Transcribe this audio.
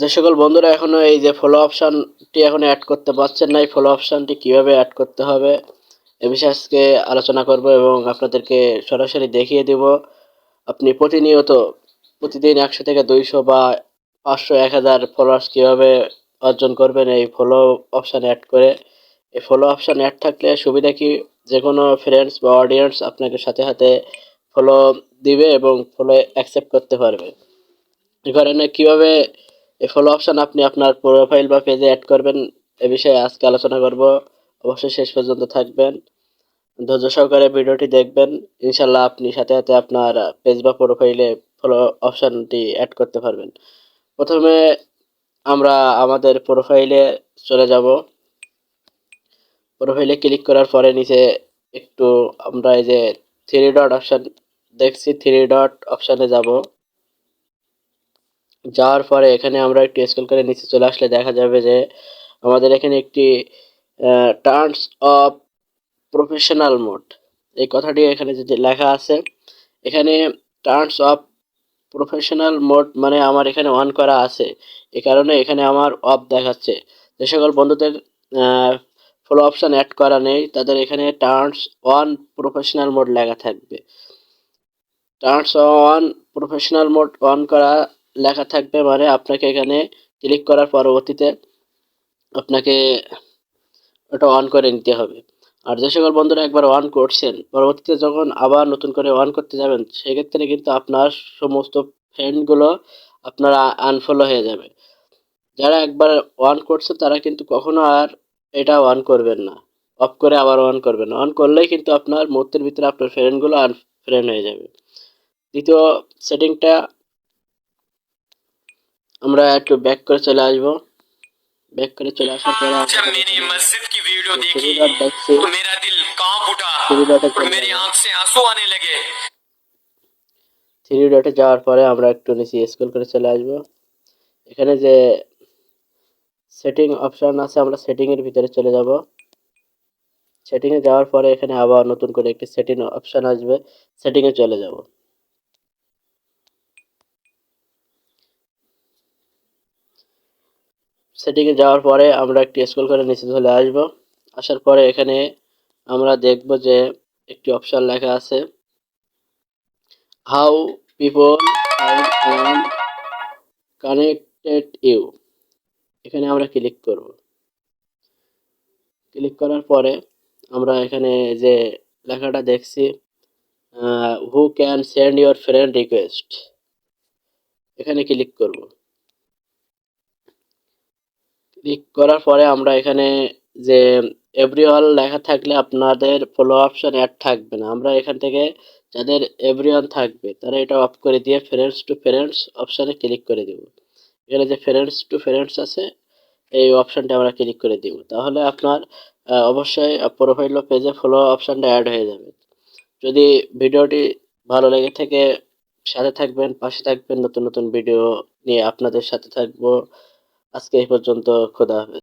যে সকল বন্ধুরা এখনও এই যে ফলো অপশানটি এখন অ্যাড করতে পারছেন না, এই ফলো অপশনটি কীভাবে অ্যাড করতে হবে এ বিষয়ে আজকে আলোচনা করব এবং আপনাদেরকে সরাসরি দেখিয়ে দেব। আপনি প্রতিনিয়ত প্রতিদিন একশো থেকে দুইশো বা পাঁচশো, এক হাজার ফলোয়ার্স কীভাবে অর্জন করবেন এই ফলো অপশান অ্যাড করে। এই ফলো অপশান অ্যাড থাকলে সুবিধা কি? যে কোনো ফ্রেন্ডস বা অডিয়েন্স আপনাকে সাথে সাথে ফলো দিবে এবং ফলো অ্যাকসেপ্ট করতে পারবে। এ কারণে কীভাবে এই ফলো অপশান আপনি আপনার প্রোফাইল বা পেজে অ্যাড করবেন। এ বিষয়ে আজকে আলোচনা করব। অবশ্যই শেষ পর্যন্ত থাকবেন। ধৈর্য সহকারে ভিডিওটি দেখবেন। ইনশাল্লাহ আপনি সাথে সাথে আপনার পেজ বা প্রোফাইলে ফলো অপশানটি অ্যাড করতে পারবেন। প্রথমে আমরা আমাদের প্রোফাইলে চলে যাব। প্রোফাইলে ক্লিক করার পরে নিচে একটু আমরা এই যে থ্রি ডট অপশান দেখছি। থ্রি ডট অপশানে যাব। যাওয়ার পরে এখানে আমরা একটু স্ক্রল করে নিচে চলে আসলে দেখা যাবে যে আমাদের এখানে একটি টার্মস অফ প্রফেশনাল মোড এই কথাটি এখানে যে লেখা আছে, এখানে টার্মস অফ প্রফেশনাল মোড মানে আমার এখানে অন করা আছে। এ কারণে এখানে আমার অফ দেখাচ্ছে। যে সকল বন্ধুদের ফলো অপশান অ্যাড করা নেই, তাদের এখানে টার্মস অন প্রফেশনাল মোড লেখা থাকবে। Terms on professional mode on করা লেখা থাকবে মানে আপনাকে এখানে ক্লিক করার পরবর্তীতে আপনাকে ওটা অন করে নিতে হবে। আর যে সকল বন্ধুরা একবার অন করছেন, পরবর্তীতে যখন আবার নতুন করে অন করতে যাবেন, সেক্ষেত্রে কিন্তু আপনার সমস্ত ফ্রেন্ডগুলো আপনার আনফলো হয়ে যাবে। যারা একবার অন করছে, তারা কিন্তু কখনো আর এটা অন করবেন না। অফ করে আবার অন করবেন অন করলেই কিন্তু আপনার মুহূর্তের ভিতরে আপনার ফ্রেন্ডগুলো আনফ্রেন্ড হয়ে যাবে। দ্বিতীয় সেটিংটা আমরা একটু ব্যাক করে চলে আসবো ব্যাক করে চলে আসার পরে जब मैंने मस्जिद की वीडियो थ्री देखी डॉट देखते तो मेरा दिल कांप उठा थ्री डॉट और मेरी आंख से आंसू आने लगे থ্রি ডটে যাওয়ার পরে আমরা একটু নিচে স্ক্রল করে চলে আসবো এখানে যে সেটিং অপশন আছে আমরা সেটিংয়ের ভিতরে চলে যাব সেটিংয়ে যাওয়ার পরে এখানে আবার নতুন করে একটি সেটিং অপশন আসবে সেটিংয়ে চলে যাব সেটিংয়ে যাওয়ার পরে আমরা একটি স্কুল করে নিচে চলে আসব। আসার পরে এখানে আমরা দেখব যে একটি অপশন লেখা আছে, হাউ পিপল কানেক্টেড ইউ। এখানে আমরা ক্লিক করব। ক্লিক করার পরে আমরা এখানে যে লেখাটা দেখছি who can send your friend request. এখানে ক্লিক করব। ক্লিক করার পরে আমরা এখানে যে এভরিওয়াল লেখা থাকলে আপনাদের ফলো অপশন অ্যাড থাকবে না। আমরা এখান থেকে যাদের এভরিওয়ান থাকবে, তারা এটা অফ করে দিয়ে ফ্রেন্ডস টু ফ্রেন্ডস অপশানে ক্লিক করে দেব। এখানে যে ফ্রেন্ডস টু ফ্রেন্ডস আছে, এই অপশানটা আমরা ক্লিক করে দিব। তাহলে আপনার অবশ্যই প্রোফাইল পেজে ফলো অপশানটা অ্যাড হয়ে যাবে। যদি ভিডিওটি ভালো লেগে থেকে, সাথে থাকবেন, পাশে থাকবেন, নতুন নতুন ভিডিও নিয়ে আপনাদের সাথে থাকব। আজকে এই পর্যন্ত খোদা হাফেজ।